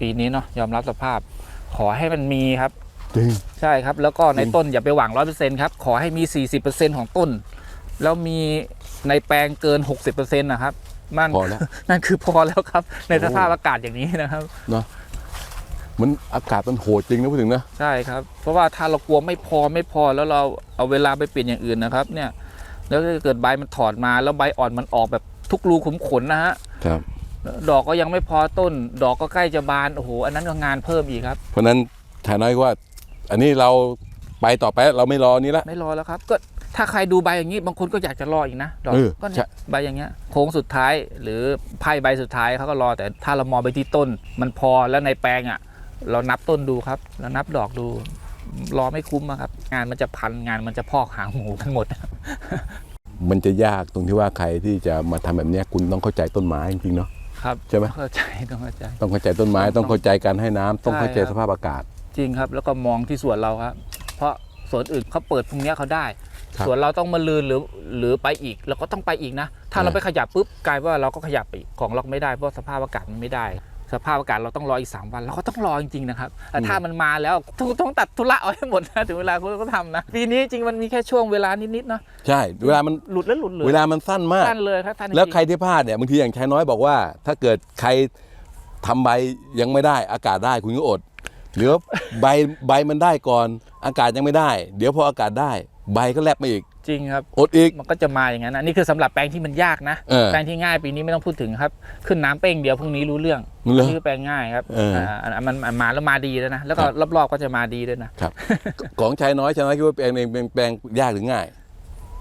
ปีนี้เนาะยอมรับสภาพ ขอให้มันมีครับ จริง ใช่ครับ แล้วก็ในจริงต้นอย่าไปหวังร้อยเปอร์เซ็นต์ครับ ขอให้มี40%ของต้น แล้วมีในแปลงเกิน60%นะครับมันพอแล้ว นั่นคือพอแล้วครับ ในสภาพอากาศอย่างนี้นะครับมันอากาศมันโหดจริงนะพูดถึงนะ ใช่ครับ เพราะว่าถ้าเรากลัวไม่พอไม่พอแล้วเราเอาเวลาไปเปลี่ยนอย่างอื่นนะครับ เนี่ย แล้วถ้าเกิดใบมันถอดมาแล้วใบอ่อนมันออกแบบทุกรูขุมขนนะฮะ ครับ ดอกก็ยังไม่พอต้น ดอกก็ใกล้จะบานโอ้โหอันนั้นก็งานเพิ่มอีกครับ เพราะฉะนั้นชายน้อยว่า อันนี้เราไปต่อไปเราไม่รอนี้ละ ไม่รอแล้วครับ ก็ถ้าใครดูใบอย่างนี้บางคนก็อยากจะรออีกนะดอกเออก็ใช่เนี่ยใบอย่างเงี้ยโค้งสุดท้ายหรือไพ่ใบสุดท้ายเขาก็รอแต่ถ้าเรามองไปที่ต้น มันพอแล้วในแปลงอะ เรานับต้นดูครับ แล้วนับดอกดู รอไม่คุ้มอะครับ งานมันจะพันงานมันจะพอกหางหมูกันหมด มันจะยากตรงที่ว่าใครที่จะมาทำแบบเนี้ยคุณต้องเข้าใจต้นไม้จริงๆเนาะ ครับใช่ไหม เข้าใจต้องเข้าใจ ต้องเข้าใจต้นไม้ต้ต้อองงเข้าใจการให้น้ำต้องเข้าใจใช่ครับ สภาพอากาศ จริงครับแล้วก็มองที่สวนเราครับ เพราะสวนอื่นเขาเปิดพรุ่งนี้เขาได้ ครับสวนเราต้องมาลืนหรือหรือไปอีกเราก็ต้องไปอีกนะ ถ้าเราเออ ไปขยับปุ๊บกลายว่าเราก็ขยับไปอีกของเราไม่ได้เพราะสภาพอากาศมันไม่ได้ สภาพอากาศเราต้องรออีก 3 วัน เราก็ต้องรอจริงๆนะครับแต่ถ้ามันมาแล้วต้องต้องตัดธุระเอาให้หมดนะถึงเวลาคุณก็ทำนะปีนี้จริงมันมีแค่ช่วงเวลานิดๆเนาะใช่ เวลามันหลุดแล้วหลุดเลยเวลามันสั้นมากสั้นเลยครับท่านแล้วใครที่พลาดเนี่ยบางทีอย่างชายน้อยบอกว่า ถ้าเกิดใครทำใบยังไม่ได้อากาศได้คุณก็อดหรือว่าใบใบมันได้ก่อน อากาศยังไม่ได้ เดี๋ยวพออากาศได้ ใบก็แลบมาอีก จริงครับอดอีกมันก็จะมาอย่างนั้นนะนี่คือสำหรับแปลงที่มันยากนะเออแปลงที่ง่ายปีนี้ไม่ต้องพูดถึงครับ ขึ้นน้ำเป้งเดียวพรุ่งนี้รู้เรื่องเหรอนี่คือแปลงง่ายครับเอออ่าอันมันมันมาแล้วมาดีแล้วนะแล้วก็ครับรอบๆก็จะมาดีด้วยนะครับของชายน้อยชายน้อยคิดว่าแปลงเองเป็นแปลงยากหรือง่าย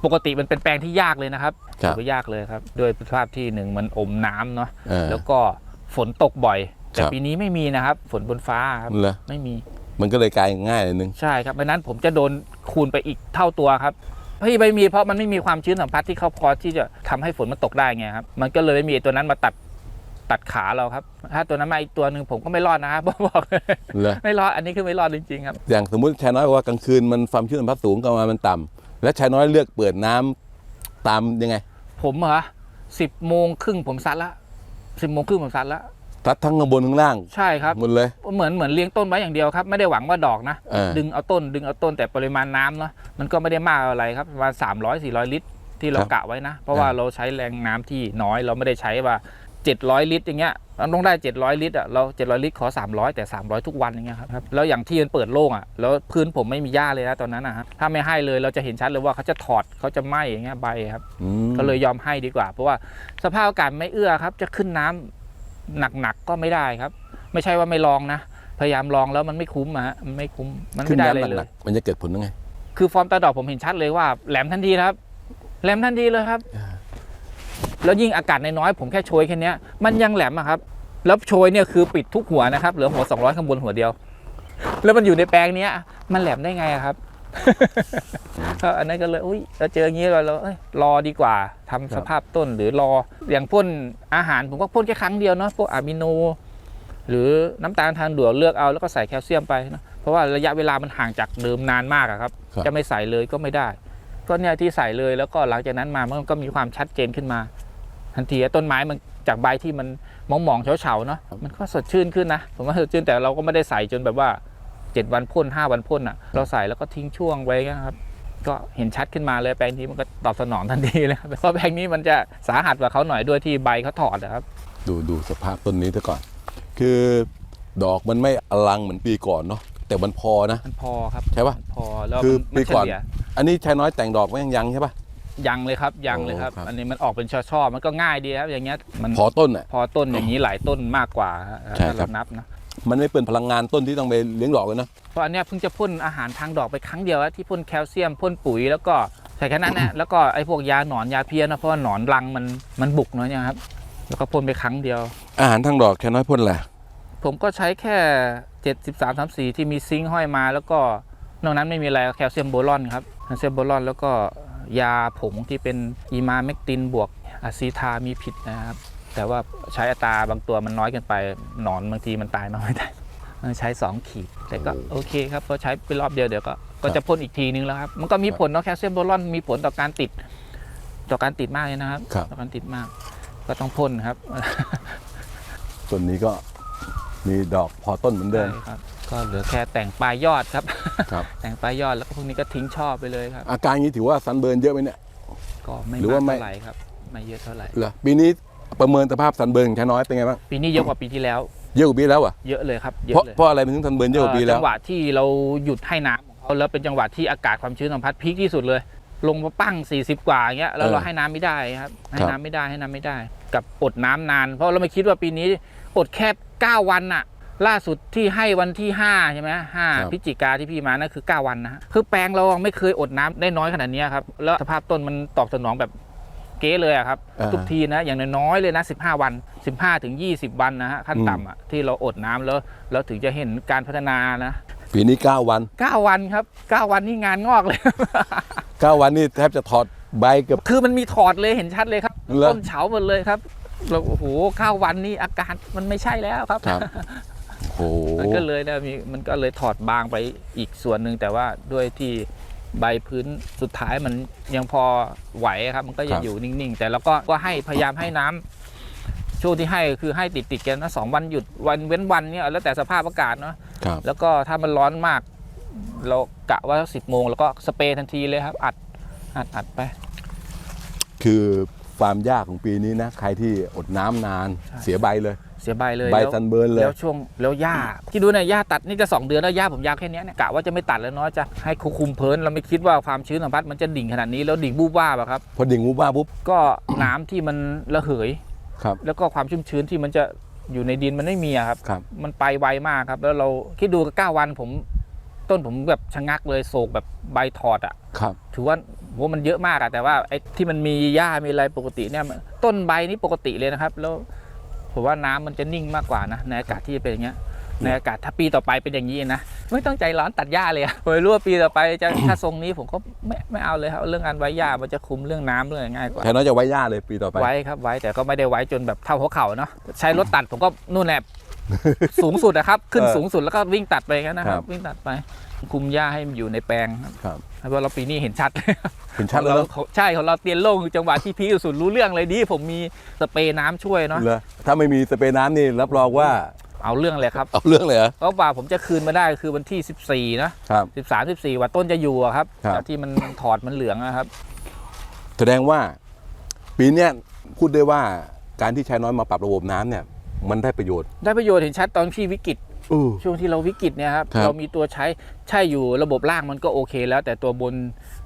ปกติมันเป็นแปลงที่ยากเลยนะครับครับถือว่ายากเลยครับด้วยสภาพที่หนึ่งมันอมน้ำเนาะเออแล้วก็ฝนตกบ่อย แต่ครับปีนี้ไม่มีนะครับ ฝนบนฟ้าครับเหรอไม่มีมันก็เลยกลายง่ายเลยนึงใช่ครับเพราะฉะนั้นผมจะโดนคูณไปอีกเท่าตัวครับ พี่ไม่มีเพราะมันไม่มีความชื้นสัมผัสที่เขาพอที่จะทำให้ฝนมันตกได้ไงครับมันก็เลยไม่มีไอ้ตัวนั้นมาตัดตัดขาเราครับ ถ้าตัวนั้นมาอีกตัวหนึ่งผมก็ไม่รอดนะครับบอกเลยเหรอไม่รอดอันนี้คือไม่รอดจริงๆครับ อย่างสมมุติชายน้อยบอกว่ากลางคืนมันความชื้นสัมผัสสูงกลางวันมันต่ำและชายน้อยเลือกเปิดน้ำตามยังไง ผมเหรอสิบโมงครึ่งผมซัดละสิบโมงครึ่งผมซัดละ ทัดทั้งข้างบนข้างล่างใช่ครับหมดเลย เหมือนเหมือนเลี้ยงต้นไว้อย่างเดียวครับ ไม่ได้หวังว่าดอกนะ เออ ดึงเอาต้นดึงเอาต้นแต่ปริมาณน้ำเนาะมันก็ไม่ได้มากอะไรครับประมาณสามร้อยสี่ร้อยลิตรที่เราครับกะไว้นะ เพราะว่าอ่าเราใช้แรงน้ำที่น้อยเราไม่ได้ใช้ว่าเจ็ดร้อยลิตรอย่างเงี้ยเราต้องได้เจ็ดร้อยลิตรอะเราเจ็ดร้อยลิตรขอสามร้อยแต่สามร้อยทุกวันอย่างเงี้ยครับแล้วอย่างที่มันเปิดโล่งอะแล้วพื้นผมไม่มีหญ้าเลยนะตอนนั้นนะฮะถ้าไม่ให้เลยเราจะเห็นชัดเลยว่าเขาจะถอดเขาจะไหมอย่างเงี้ยใบครับ อืมก็เลยยอมให้ดีกว่า เพราะว่าสภาพอากาศไม่เอื้อครับ จะขึ้นน้ำ หนักๆก็ไม่ได้ครับ ไม่ใช่ว่าไม่ลองนะ พยายามลองแล้วมันไม่คุ้มอะฮะมันไม่คุ้มมันขึ้ไม่นได้อะไรน้ำหเลนักย ๆมันจะเกิดผลยังไงคือฟอร์มตาดอกผมเห็นชัดเลยว่าแหลมทันทีนะครับ แหลมทันทีเลยครับแล้วยิ่งอากาศน้อยๆผมแค่โชยแค่เนี้ยมันยังแหลมอะครับ แล้วโชยเนี่ยคือปิดทุกหัวนะครับเหลือหัว 200 ข้างบนหัวเดียว แล้วมันอยู่ในแปลงเนี้ย มันแหลมได้ไงอะครับก็ อันนั้นก็เลยอุ้ยเราเจออย่างนี้เราเราเอ้ยรอดีกว่าทำสภาพต้นหรือรออย่างพ่นอาหารผมก็พ่นแค่ครั้งเดียวเนาะพวกอะมิโน หรือน้ำตาลทางด่วนเลือกเอาแล้วก็ใส่แคลเซียมไปนะเพราะว่าระยะเวลามันห่างจากเดิมนานมากอะครับครับ จะไม่ใส่เลยก็ไม่ได้ ก็เนี่ยที่ใส่เลยแล้วก็หลังจากนั้นมามันก็มีความชัดเจนขึ้นมา ทันทีต้นไม้มันจากใบที่มันมองมองๆเฉาๆเนาะมันก็สดชื่นขึ้นนะผมว่าสดชื่นแต่เราก็ไม่ได้ใส่จนแบบว่า เจ็ดวันพ่นห้าวันพ่นอะเราใส่แล้วก็ทิ้งช่วงไว้นะครับก็เห็นชัดขึ้นมาเลยแปลงนี้มันก็ตอบสนองทันทีเลยครับเพราะแปลงนี้มันจะสาหัสกว่าเขาหน่อยด้วยที่ใบเขาถอดนะครับ ดูดูสภาพต้นนี้ซะก่อน คือดอกมันไม่อลังเหมือนปีก่อนเนาะแต่มันพอนะมันพอครับใช่ปะมันพอแล้วคือมันปีก่อนเฉลี่ยอันนี้ชายน้อยแต่งดอกไว้ยังยังใช่ปะยังเลยครับยังเลยครับโอ้ครับ อันนี้มันออกเป็นช่อๆมันก็ง่ายดีครับอย่างเงี้ยมันพอต้นอะพอต้นอย่างนี้หลายต้นมากกว่าฮะใช่ถ้าครัเราบนับนะ มันไม่เป็นพลังงานต้นที่ต้องไปเลี้ยงดอกเลยนะเพราะอันเนี้ยเพิ่งจะพ่นอาหารทางดอกไปครั้งเดียวอะที่พ่นแคลเซียมพ่นปุ๋ยแล้วก็ใส่แค่นั้นนะแล้วก็ไอ้พวกยาหนอนยาเพี้ยนะเพราะว่าหนอนรังมันมันบุกเนาะเนี่ยครับแล้วก็พ่นไปครั้งเดียว อาหารทางดอกชายน้อยพ่นแหละผมก็ใช้แค่ 73 34 ที่มีซิงค์ห้อยมา แล้วก็นอกนั้นไม่มีอะไรแคลเซียมโบรอนครับแคลเซียมโบรอนแล้วก็ยาผงที่เป็นอีมาเมกตินบวกอะซีทามีผิดนะครับ แต่ว่าใช้อัตราบางตัวมันน้อยเกินไปหนอนบางทีมันตายน้อยได้มันใช้ 2 ขีด แต่ก็โอเคครับพอใช้ไปรอบเดียวเดี๋ยวก็ก็จะพ่นอีกทีนึงแล้วครับ มันก็มีผลเนาะแคลเซียมโบรอนมีผลต่อการติด ต่อการติดมากเลยนะครับครับต่อการติดมาก ก็ต้องพ่นครับส่วนนี้ก็มีดอกพอต้นเหมือนเดิมใช่ครับ ก็เหลือแค่แต่งปลายยอดครับครับ แต่งปลายยอดแล้วก็พวกนี้ก็ทิ้งช่อไปเลยครับ อาการนี้ถือว่าซันเบิร์นเยอะไหมเนี่ย ก็ไม่หรือว่าไม่มากเท่าไหร่ครับ ไม่เยอะเท่าไหร่ เหรอ ปีนี้ ประเมินสภาพซันเบิร์นของชายน้อยเป็นไงบ้างปีนี้เยอะกว่าปีที่แล้ว เยอะกว่าปีแล้วอะเยอะเลยครับเยเพราะอะเลยเพราะอะไรมันถึงซันเบิร์นเยอะกว่าปีแล้วจังหวะที่เราหยุดให้น้ำของเขาแล้วเป็นจังหวะที่อากาศความชื้นสัมพัทธ์พีคที่สุดเลย ลงมาปั้ง 40 กว่าอย่างเงี้ยแล้วเราให้น้ำไม่ได้ครับให้น้ำไม่ได้ให้น้ำไม่ได้ กับอดน้ำนาน เพราะเราไม่คิดว่าปีนี้อดแค่9วันน่ะ ล่าสุดที่ให้วันที่5ใช่ไหมห้าครับพฤศจิกาที่พี่มานั่นคือ 9 วันนะฮะคือแปลงเราไม่เคยอดน้ำได้น้อยขนาดนี้ครับแล้วสภาพต้นมันตอบสนองแบบ เก๊เลยอะครับ อ่า ทุกทีนะ อย่างน้อยๆเลยนะ 15 วัน 15ถึง20 วันนะฮะขั้นต่ำอะที่เราอดน้ำแล้วแล้วถึงจะเห็นการพัฒนานะ ปีนี้ 9 วัน 9 วันครับ 9 วันนี่งานงอกเลย 9 วันนี่แทบจะถอดใบเกือบ คือมันมีถอดเลยเห็นชัดเลยครับเหรอ ต้นเฉาหมดเลยครับเราโอ้โหข้าวันนี่อาการมันไม่ใช่แล้วครับ ครับ โอ้โหมันก็เลยนะมีมันก็เลยถอดบางไปอีกส่วนหนึ่งแต่ว่าด้วยที่ ใบพื้นสุดท้ายมันยังพอไหวครับ มันก็ยังอยู่นิ่งๆ แต่เราก็ก็ให้พยายามให้น้ำช่วงที่ให้คือให้ติดติดๆกันนะสองวันหยุดวันเว้นวันเนี่ยแล้วแต่สภาพอากาศเนาะครับแล้วก็ถ้ามันร้อนมาก เรากะว่าสิบโมงแล้วก็สเปรย์ทันทีเลยครับ อัดอัดอัดไป คือความยากของปีนี้นะ ใครที่อดน้ำนานใช่เสียใบเลย เสียใบเลยใบแล้วซันเบิร์นเลย แล้วช่วงแล้วหญ้าที่ดูเนี่ยหญ้าตัดนี่จะสองเดือนแล้วหญ้าผมยาวแค่เนี้ยเนี่ยกะว่าจะไม่ตัดแล้วเนาะจะให้คุมเพลินเราไม่คิดว่าความชื้นสัมพัทธ์มันจะดิ่งขนาดนี้แล้วดิ่งบูบว่าบอะครับ พอดิ่งวุบว่าปุ๊บก็ น้ำที่มันระเหย ครับ แล้วก็ความชุ่มชื้นที่มันจะอยู่ในดินมันไม่มีอะครับ ครับ มันไปไวมากครับ แล้วเราคิดดูเก้าวันผม ต้นผมแบบชะงักเลยโศกแบบใบถอดอะครับ ถือว่าว่ามันเยอะมากอะแต่ว่าไอ้ที่มันมีหญ้ามีอะไรปกติเนี่ยมันต้นใบนี่ปกติเลยนะครับ แล้ว ผมว่าน้ำมันจะนิ่งมากกว่านะในอากาศที่จะเป็นอย่างเงี้ยในอากาศถ้าปีต่อไปเป็นอย่างนี้นะไม่ต้องใจร้อนตัดหญ้าเลยอะผมไม่รู้ว่าปีต่อไปจะถ้าทรงนี้ผมก็ไม่ไม่เอาเลยครับเรื่องการไว้หญ้ามันจะคุมเรื่องน้ำเรื่องอะไรง่ายกว่าชายน้อยจะไว้ย่าเลยปีต่อไปไว้ครับไว้แต่ก็ไม่ได้ไว้จนแบบเท่าหัวเข่าเนาะใช้รถตัดผมก็นู่นแหละ สูงสุดนะครับ ขึ้นเออสูงสุดแล้วก็วิ่งตัดไปงั้นนะคครัรับบวิ่งตัดไป คุมหญ้าให้มันอยู่ในแปลงครับครับเพราะเราปีนี้เห็นชัดเลยเห็นชัดแล้วของเนเราอะของใช่ของเราเตียนโล่งจังหวะที่พีคสุดรู้เรื่องเลยดี ผมมีสเปรย์น้ำช่วยเนาะเหรอถ้าไม่มีสเปรย์น้ำนี่รับรองว่าเอาเรื่องเลยครับ เอาเรื่องเลยเหรอเพราะว่าผมจะคืนมาได้คือวันที่ 14 นะครับ13 14 ว่าต้นจะอยู่อะครับครับแต่ที่มันถอดมันเหลืองอะครับ แสดงว่าปีเนี้ยพูดได้ว่าการที่ชายน้อยมาปรับระบบน้ำเนี่ย มันได้ประโยชน์ ได้ประโยชน์เห็นชัดตอนที่วิกฤตอือช่วงที่เราวิกฤตเนี่ยครับครับเรามีตัวใช้ใช่อยู่ระบบล่างมันก็โอเคแล้ว แต่ตัวบน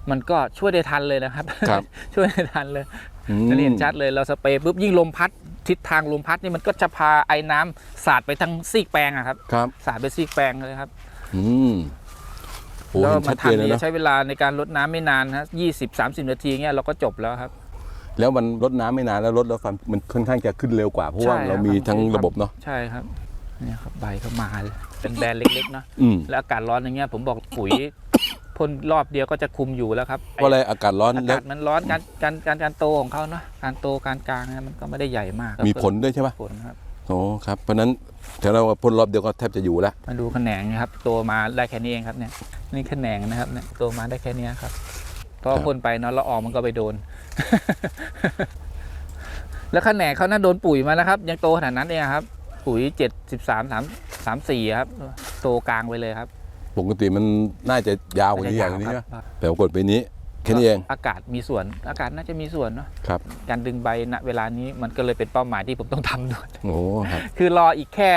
มันก็ช่วยได้ทันเลยนะครับครับช่วยได้ทันเลยอืมจะเห็นชัดเลยเราสเปรย์ปุ๊บยิ่งลมพัดทิศทางลมพัดนี่มันก็จะพาไอ้น้ำสาดไปทางซีกแปลงอะครับครับสาดไปซีกแปลงเลยครับ อืมโอ้แล้วเห็นมัชันดทัเจนนเลยดีนะใช้เวลาในการลดน้ำไม่นานฮะยี่สิบสามสิบนาทีเงี้ยเราก็จบแล้วครับ แล้วมันลดน้ำไม่นานแล้วลดแล้วความมันค่อนข้างจะขึ้นเร็วกว่าเพราะว่าใช่ครับเรามีทั้งระบบเนาะ ใช่ครับเนี่ยครับใบเข้ามาเลยเป็นแบรนด์เล็กๆเนาะอืม แล้วอากาศร้อนอย่างเงี้ยผมบอกปุ๋ยพ่นรอบเดียวก็จะคุมอยู่แล้วครับเพราะอะไรอากาศร้อนอาแล้กาวศมันร้อนการการการการโตของเขาเนาะการโตการกลางเนี่ยมันก็ไม่ได้ใหญ่มากมีผลด้วยใช่ไหมผลครับ โอ้ครับเพราะฉะนั้นถ้าเราพ่นรอบเดียวก็แทบจะอยู่แล้วมาดูแขนงนะครับโตมาได้แค่นี้เองครับเนี่ยนี่แขนงนะครับเนี่ยโตมาได้แค่เนี้ยครับก็ครับพ่นไปเนาะละอองมันก็ไปโดน แล้วแขนงเขาน่าโดนปุ๋ยมานะครับ ยังโตขนาดนั้นเองครับ ปุ๋ยเจ็ดสิบสามสามสามสี่ครับ โตกลางไปเลยครับ ปกติมันน่าจะยาวกว่านี้อย่างนี้คนะรับแต่ปรากฏปีนี้แค่นี้เองอากาศมีส่วน อากาศน่าจะมีส่วนเนาะครับการดึงใบณเวลานี้มันก็เลยเป็นเป้าหมายที่ผมต้องทำด้วยโอ้ครับคือรออีกแค่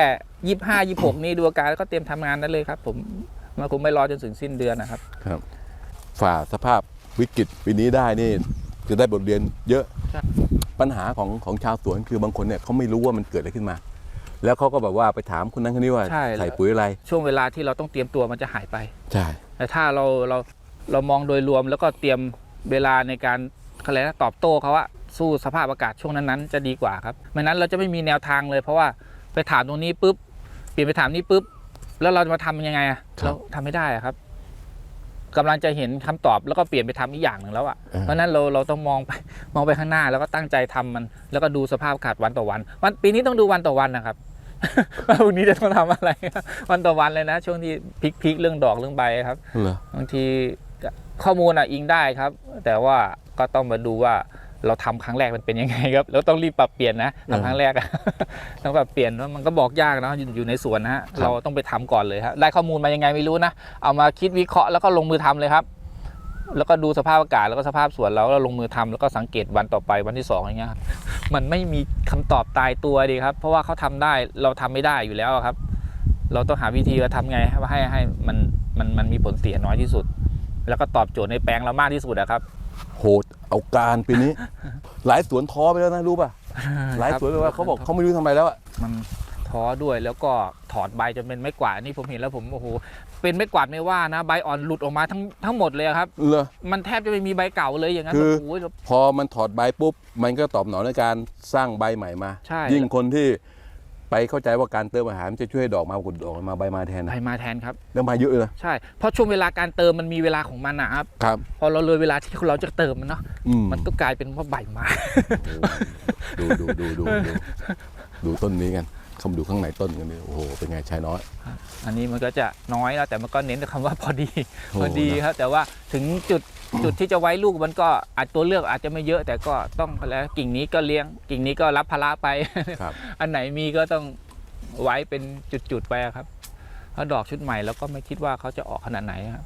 ยี่ห้ายี่หกนี่ดูอาการแล้วก็เตรียมทำงานได้เลยครับ ผมมันคงไม่รอจนถึงสิ้นเดือนนะครับครับ ฝ่าสภาพวิกฤตปีนี้ได้นี่ จะได้บทเรียนเยอะใช่ปัญหาของของชาวสวนคือบางคนเนี่ยเขาไม่รู้ว่ามันเกิดอะไรขึ้นมา แล้วเขาก็แบบว่าไปถามคนนั้นคนนี้ว่าใช่ ใส่ปุ๋ยอะไร ช่วงเวลาที่เราต้องเตรียมตัวมันจะหายไป ใช่ แต่ถ้าเราเราเรามองโดยรวมแล้วก็เตรียมเวลาในการอะไรนะตอบโต้เขาว่าสู้สภาพอากาศช่วงนั้นๆจะดีกว่าครับไม่นั้นเราจะไม่มีแนวทางเลย เพราะว่าไปถามตรงนี้ปุ๊บเปลี่ยนไปถามนี้ปุ๊บแล้วเราจะมาทำยังไงอะเราทำไม่ได้อะครับ กำลังจะเห็นคำตอบแล้วก็เปลี่ยนไปทำอีกอย่างหนึ่งแล้วอะเออเพราะฉะนั้นเราเราต้องมองไปมองไปข้างหน้าแล้วก็ตั้งใจทำมัน แล้วก็ดูสภาพอากาศวันต่อวัน วันปีนี้ต้องดูวันต่อวันนะครับว่าพรุ่งนี้จะต้องทำอะไร วันต่อวันเลยนะ ช่วงที่พลิกๆเรื่องดอกเรื่องใบครับเหรอบางทีก็ข้อมูลอะอิงได้ครับ แต่ว่าก็ต้องมาดูว่า เราทำครั้งแรกมันเป็นยังไงครับแล้วต้องรีบปรับเปลี่ยนนะทำครั้งแรกอะต้องปรับเปลี่ยนแล้วมันก็บอกยากเนอะอยู่อยู่ในสวนนะฮะเราต้องไปทำก่อนเลยฮะได้ข้อมูลมายังไงไม่รู้นะ เอามาคิดวิเคราะห์แล้วก็ลงมือทำเลยครับ แล้วก็ดูสภาพอากาศแล้วก็สภาพสวนเราแล้วลงมือทำแล้วก็สังเกตวันต่อไปวันที่สองอย่างเงี้ยครับมันไม่มีคำตอบตายตัวดีครับ เพราะว่าเขาทำได้เราทำไม่ได้อยู่แล้วครับ เราต้องหาวิธีว่าทำไงให้ให้ให้มันมันมันมีผลเสียน้อยที่สุด แล้วก็ตอบโจทย์ในแปลงเรามากที่สุดอะครับ โหดเอาการปีนี้ หลายสวนท้อไปแล้วนะรู้ป่ะหลายสวนไปว่าเขาบอกเขาไม่รู้ทำไมแล้วอะมันท้อด้วยแล้วก็ถอดใบจนเป็นไม้กวาดอันนี่ผมเห็นแล้วผมโอ้โหเป็นไม้กวาดไม่ว่านะใบอ่อนหลุดออกมาทั้งทั้งหมดเลยครับ เหรอ มันแทบจะไม่มีใบเก่าเลยอย่างนั้นคือ โอ้โห พอมันถอดใบปุ๊บ มันก็ตอบหนอนในการสร้างใบใหม่มา ใช่ ยิ่งคนที่ ไปเข้าใจว่าการเติมอาหารมันจะช่วยให้ดอกมากุดดอกมาใบมาแทนใบนะมาแทนครับ แล้วมาเยอะเลยนะ ใช่ เพราะช่วงเวลาการเติมมันมีเวลาของมันนะครับ ครับ พอเราเลยเวลาที่เราจะเติมมันเนาะ อืม มันก็กลายเป็นว่าใบมา ดูดูดูดูดูดูต้นนี้กัน เข้ามาดูข้างในต้นกันดิโอ้โหเป็นไงชายน้อย อันนี้มันก็จะน้อยแล้วแต่มันก็เน้นคำว่าพอดีพอดีครับ แต่ว่าถึงจุดจุดที่จะไว้ลูกมันก็อาจตัวเลือกอาจจะไม่เยอะ แต่ก็ต้องแล้วกิ่งนี้ก็เลี้ยง กิ่งนี้ก็รับภาระไป ครับ อันไหนมีก็ต้องไว้เป็นจุดๆไปครับเพราะดอกชุดใหม่แล้วก็ไม่คิดว่าเขาจะออกขนาดไหนครับ